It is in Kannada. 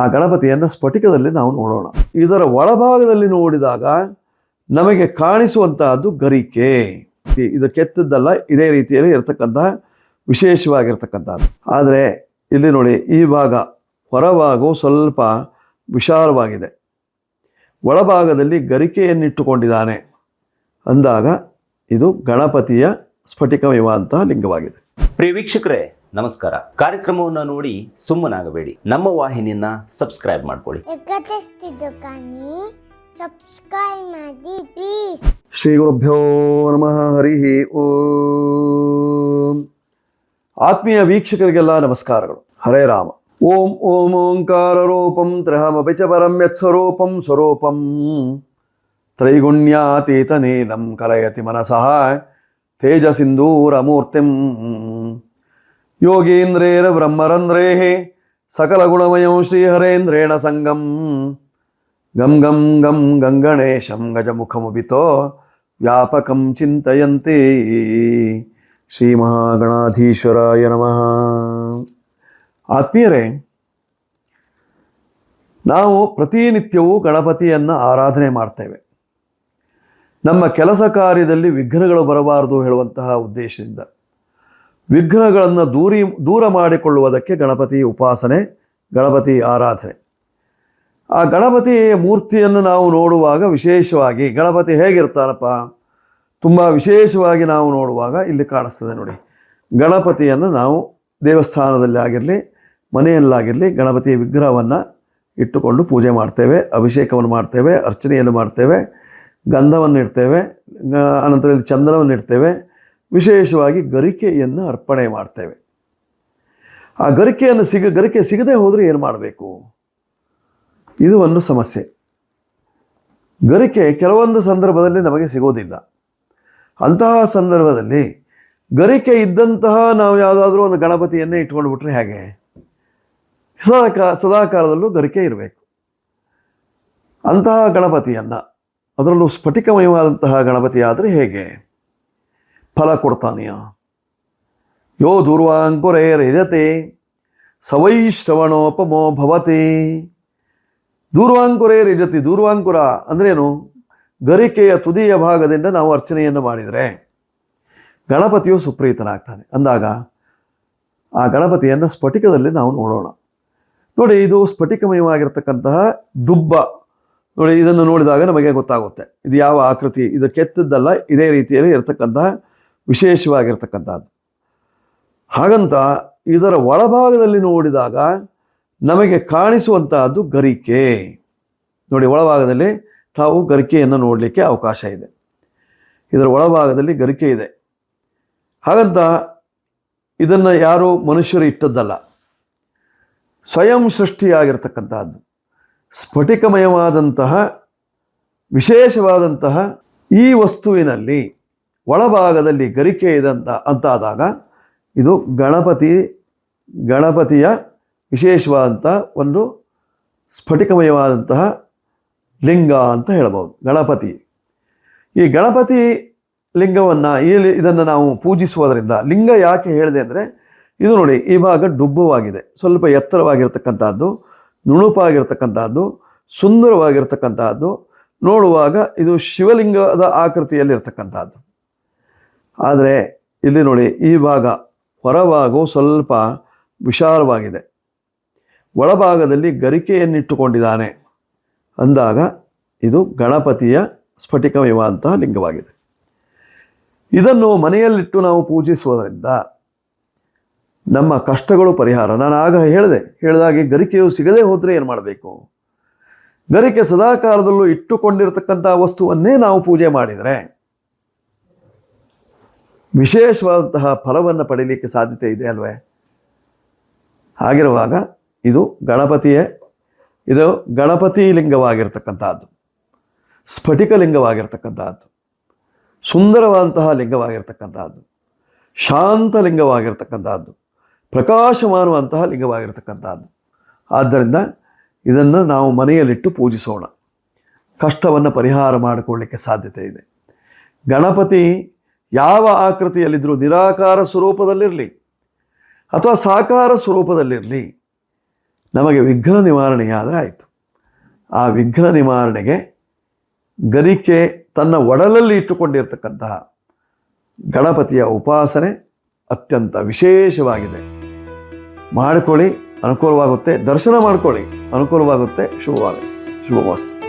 ಆ ಗಣಪತಿಯನ್ನು ಸ್ಫಟಿಕದಲ್ಲಿ ನಾವು ನೋಡೋಣ. ಇದರ ಒಳಭಾಗದಲ್ಲಿ ನೋಡಿದಾಗ ನಮಗೆ ಕಾಣಿಸುವಂತಹದ್ದು ಗರಿಕೆ. ಇದು ಕೆತ್ತದ್ದಲ್ಲ, ಇದೇ ರೀತಿಯಲ್ಲಿ ಇರತಕ್ಕಂತಹ ವಿಶೇಷವಾಗಿರ್ತಕ್ಕಂಥದ್ದು. ಆದರೆ, ಇಲ್ಲಿ ನೋಡಿ, ಈ ಭಾಗ ಹೊರಭಾಗವು ಸ್ವಲ್ಪ ವಿಶಾಲವಾಗಿದೆ. ಒಳಭಾಗದಲ್ಲಿ ಗರಿಕೆಯನ್ನಿಟ್ಟುಕೊಂಡಿದ್ದಾನೆ. ಅಂದಾಗ ಇದು ಗಣಪತಿಯ ಸ್ಫಟಿಕವಿರುವಂತಹ ಲಿಂಗವಾಗಿದೆ. ಪ್ರಿಯ ವೀಕ್ಷಕರೇ ನಮಸ್ಕಾರ. ಕಾರ್ಯಕ್ರಮವನ್ನು ನೋಡಿ ಸುಮ್ಮನಾಗಬೇಡಿ. ನಮ್ಮ ವಾಹಿನಿಯನ್ನ ಸಬ್ಸ್ಕ್ರೈಬ್ ಮಾಡ್ಕೊಳ್ಳಿ. ಸಬ್ಸ್ಕ್ರೈಬ್ ಮಾಡಿ ಪ್ಲೀಸ್ ಶ್ರೀ ಗುರುಭ್ಯೋ ನಮಃ ಹರಿ ಓಂ. ಆತ್ಮೀಯ ವೀಕ್ಷಕರಿಗೆಲ್ಲ ನಮಸ್ಕಾರಗಳು. ಹರೇ ರಾಮ. ಓಂ ಓಂ ಓಂಕಾರ ರೂಪಂ ತ್ರಹಮಪಿ ಚ ಪರಂ ಯತ್ಸ್ವರೂಪಂ ಸ್ವರೂಪಂ. ತ್ರೈಗುಣ್ಯಾತೀತನೇನಂ ಕಲಯತಿ ಮನಸಃ ತೇಜಸಿಂಧೂರಮೂರ್ತಿಂ ಯೋಗೀಂದ್ರೇಣ ಸಕಲ ಗುಣಮಯಂ ಶ್ರೀಹರೇಂದ್ರೇಣ ಸಂಗಂ. ಗಂ ಗಂ ಗಂ ಗಂಗಣೇಶಂ ಗಜಮುಖಮುಬಿತೋ ವ್ಯಾಪಕಂ ಚಿಂತೆಯಂತೆ. ಶ್ರೀ ಮಹಾಗಣಾಧೀಶ್ವರಾಯ ನಮಃ. ಆತ್ಮೀಯರೇ, ನಾವು ಪ್ರತಿನಿತ್ಯವೂ ಗಣಪತಿಯನ್ನು ಆರಾಧನೆ ಮಾಡ್ತೇವೆ. ನಮ್ಮ ಕೆಲಸ ಕಾರ್ಯದಲ್ಲಿ ವಿಘ್ನಗಳು ಬರಬಾರದು ಹೇಳುವಂತಹ ಉದ್ದೇಶದಿಂದ. ವಿಘ್ನಗಳನ್ನು ದೂರಿ, ದೂರ ಮಾಡಿಕೊಳ್ಳುವುದಕ್ಕೆ ಗಣಪತಿ ಉಪಾಸನೆ, ಗಣಪತಿ ಆರಾಧನೆ. ಆ ಗಣಪತಿ ಮೂರ್ತಿಯನ್ನು ನಾವು ನೋಡುವಾಗ ವಿಶೇಷವಾಗಿ, ಗಣಪತಿ ಹೇಗಿರ್ತಾರಪ್ಪ? ತುಂಬ ವಿಶೇಷವಾಗಿ ನಾವು ನೋಡುವಾಗ ಇಲ್ಲಿ ಕಾಣಿಸ್ತದೆ ನೋಡಿ. ಗಣಪತಿಯನ್ನು ನಾವು ದೇವಸ್ಥಾನದಲ್ಲಿ ಆಗಿರಲಿ, ಮನೆಯಲ್ಲಾಗಿರಲಿ ಗಣಪತಿಯ ವಿಗ್ರಹವನ್ನು ಇಟ್ಟುಕೊಂಡು ಪೂಜೆ ಮಾಡ್ತೇವೆ, ಅಭಿಷೇಕವನ್ನು ಮಾಡ್ತೇವೆ, ಅರ್ಚನೆಯನ್ನು ಮಾಡ್ತೇವೆ ಗಂಧವನ್ನು ಇಡ್ತೇವೆ ಅನಂತರ ಇಲ್ಲಿ ಚಂದನವನ್ನು ಇಡ್ತೇವೆ ವಿಶೇಷವಾಗಿ ಗರಿಕೆಯನ್ನು ಅರ್ಪಣೆ ಮಾಡ್ತೇವೆ. ಆ ಗರಿಕೆಯನ್ನು ಸಿಗ, ಗರಿಕೆ ಸಿಗದೆ ಹೋದರೆ ಏನು ಮಾಡಬೇಕು? ಇದು ಒಂದು ಸಮಸ್ಯೆ. ಗರಿಕೆ ಕೆಲವೊಂದು ಸಂದರ್ಭದಲ್ಲಿ ನಮಗೆ ಸಿಗೋದಿಲ್ಲ. ಅಂತಹ ಸಂದರ್ಭದಲ್ಲಿ ಗರಿಕೆ ಇದ್ದಂತಹ ನಾವು ಯಾವುದಾದ್ರೂ ಒಂದು ಗಣಪತಿಯನ್ನೇ ಇಟ್ಕೊಂಡು ಬಿಟ್ರೆ ಹೇಗೆ? ಸದಾ ಸದಾಕಾಲದಲ್ಲೂ ಗರಿಕೆ ಇರಬೇಕು. ಅಂತಹ ಗಣಪತಿಯನ್ನು, ಅದರಲ್ಲೂ ಸ್ಫಟಿಕಮಯವಾದಂತಹ ಗಣಪತಿ ಹೇಗೆ? ಫಲ ಕೊಡ್ತಾನೆಯ? ಯೋ ದೂರ್ವಾಂಕುರೇ ರಜತೆ ಸವೈಶ್ರವಣೋಪಮೋ ಭವತಿ. ದೂರ್ವಾಂಕುರೇ ರಿಜತಿ ದೂರ್ವಾಂಕುರ ಅಂದ್ರೇನು? ಗರಿಕೆಯ ತುದಿಯ ಭಾಗದಿಂದ ನಾವು ಅರ್ಚನೆಯನ್ನು ಮಾಡಿದರೆ ಗಣಪತಿಯು ಸುಪ್ರೀತನಾಗ್ತಾನೆ. ಅಂದಾಗ ಆ ಗಣಪತಿಯನ್ನು ಸ್ಫಟಿಕದಲ್ಲಿ ನಾವು ನೋಡೋಣ. ನೋಡಿ, ಇದು ಸ್ಫಟಿಕಮಯವಾಗಿರ್ತಕ್ಕಂತಹ ಡುಬ್ಬ ನೋಡಿ, ಇದನ್ನು ನೋಡಿದಾಗ ನಮಗೆ ಗೊತ್ತಾಗುತ್ತೆ. ಇದು ಯಾವ ಆಕೃತಿ? ಇದು ಕೆತ್ತದ್ದಲ್ಲ, ಇದೇ ರೀತಿಯಲ್ಲಿ ಇರತಕ್ಕಂತಹ ವಿಶೇಷವಾಗಿರ್ತಕ್ಕಂಥದ್ದು. ಹಾಗಂತ ಇದರ ಒಳಭಾಗದಲ್ಲಿ ನೋಡಿದಾಗ ನಮಗೆ ಕಾಣಿಸುವಂತಹದ್ದು ಗರಿಕೆ. ನೋಡಿ, ಒಳಭಾಗದಲ್ಲಿ ತಾವು ಗರಿಕೆಯನ್ನು ನೋಡಲಿಕ್ಕೆ ಅವಕಾಶ ಇದೆ. ಇದರ ಒಳಭಾಗದಲ್ಲಿ ಗರಿಕೆ ಇದೆ. ಹಾಗಂತ ಇದನ್ನು ಯಾರು ಮನುಷ್ಯರು ಇಟ್ಟದ್ದಲ್ಲ. ಸ್ವಯಂ ಸೃಷ್ಟಿಯಾಗಿರ್ತಕ್ಕಂತಹದ್ದು ಸ್ಫಟಿಕಮಯವಾದಂತಹ, ವಿಶೇಷವಾದಂತಹ ಈ ವಸ್ತುವಿನಲ್ಲಿ ಒಳಭಾಗದಲ್ಲಿ ಗರಿಕೆ ಇದಂತ ಅಂತ ಅಂತಾದಾಗ ಇದು ಗಣಪತಿ, ಗಣಪತಿಯ ವಿಶೇಷವಾದಂಥ ಒಂದು ಸ್ಫಟಿಕಮಯವಾದಂತಹ ಲಿಂಗ ಅಂತ ಹೇಳ್ಬೋದು, ಗಣಪತಿ. ಈ ಗಣಪತಿ ಲಿಂಗವನ್ನು ಈ ಇದನ್ನು ನಾವು ಪೂಜಿಸುವುದರಿಂದ ಲಿಂಗ ಯಾಕೆ ಹೇಳಿದೆ ಅಂದರೆ ಇದು ನೋಡಿ ಈ ಭಾಗ ಡುಬ್ಬವಾಗಿದೆ, ಸ್ವಲ್ಪ ಎತ್ತರವಾಗಿರ್ತಕ್ಕಂಥದ್ದು ನುಣುಪಾಗಿರ್ತಕ್ಕಂಥದ್ದು ಸುಂದರವಾಗಿರ್ತಕ್ಕಂಥದ್ದು ನೋಡುವಾಗ ಇದು ಶಿವಲಿಂಗದ ಆಕೃತಿಯಲ್ಲಿರ್ತಕ್ಕಂಥದ್ದು ಆದರೆ ಇಲ್ಲಿ ನೋಡಿ, ಈ ಭಾಗ ಹೊರಭಾಗವು ಸ್ವಲ್ಪ ವಿಶಾಲವಾಗಿದೆ. ಒಳಭಾಗದಲ್ಲಿ ಗರಿಕೆಯನ್ನಿಟ್ಟುಕೊಂಡಿದ್ದಾನೆ. ಅಂದಾಗ ಇದು ಗಣಪತಿಯ ಸ್ಫಟಿಕವಿರುವಂತಹ ಲಿಂಗವಾಗಿದೆ. ಇದನ್ನು ಮನೆಯಲ್ಲಿಟ್ಟು ನಾವು ಪೂಜಿಸುವುದರಿಂದ ನಮ್ಮ ಕಷ್ಟಗಳು ಪರಿಹಾರ. ನಾನು ಆಗ ಹೇಳಿದೆ ಹೇಳಿದಾಗೆ ಗರಿಕೆಯು ಸಿಗದೇ ಹೋದರೆ ಏನು ಮಾಡಬೇಕು? ಗರಿಕೆ ಸದಾಕಾಲದಲ್ಲೂ ಇಟ್ಟುಕೊಂಡಿರತಕ್ಕಂಥ ವಸ್ತುವನ್ನೇ ನಾವು ಪೂಜೆ ಮಾಡಿದರೆ ವಿಶೇಷವಾದಂತಹ ಫಲವನ್ನು ಪಡೀಲಿಕ್ಕೆ ಸಾಧ್ಯತೆ ಇದೆ ಅಲ್ವೇ? ಹಾಗಿರುವಾಗ ಇದು ಗಣಪತಿಯೇ, ಇದು ಗಣಪತಿ ಲಿಂಗವಾಗಿರ್ತಕ್ಕಂಥದ್ದು, ಸ್ಫಟಿಕ ಲಿಂಗವಾಗಿರ್ತಕ್ಕಂಥದ್ದು, ಸುಂದರವಾದಂತಹ ಲಿಂಗವಾಗಿರ್ತಕ್ಕಂಥದ್ದು, ಶಾಂತ ಲಿಂಗವಾಗಿರ್ತಕ್ಕಂಥದ್ದು, ಪ್ರಕಾಶಮಾನುವಂತಹ ಲಿಂಗವಾಗಿರ್ತಕ್ಕಂಥದ್ದು. ಆದ್ದರಿಂದ ಇದನ್ನು ನಾವು ಮನೆಯಲ್ಲಿಟ್ಟು ಪೂಜಿಸೋಣ. ಕಷ್ಟವನ್ನು ಪರಿಹಾರ ಮಾಡಿಕೊಳ್ಳಿಕ್ಕೆ ಸಾಧ್ಯತೆ ಇದೆ. ಗಣಪತಿ ಯಾವ ಆಕೃತಿಯಲ್ಲಿದ್ದರೂ ನಿರಾಕಾರ ಸ್ವರೂಪದಲ್ಲಿರಲಿ ಅಥವಾ ಸಾಕಾರ ಸ್ವರೂಪದಲ್ಲಿರಲಿ ನಮಗೆ ವಿಘ್ನ ನಿವಾರಣೆಯಾದರೆ ಆಯಿತು. ಆ ವಿಘ್ನ ನಿವಾರಣೆಗೆ ಗರಿಕೆ ತನ್ನ ಒಡಲಲ್ಲಿ ಇಟ್ಟುಕೊಂಡಿರ್ತಕ್ಕಂತಹ ಗಣಪತಿಯ ಉಪಾಸನೆ ಅತ್ಯಂತ ವಿಶೇಷವಾಗಿದೆ. ಮಾಡಿಕೊಳ್ಳಿ, ಅನುಕೂಲವಾಗುತ್ತೆ. ದರ್ಶನ ಮಾಡಿಕೊಳ್ಳಿ, ಅನುಕೂಲವಾಗುತ್ತೆ. ಶುಭವಾಗುತ್ತೆ ಶುಭವಸ್ತು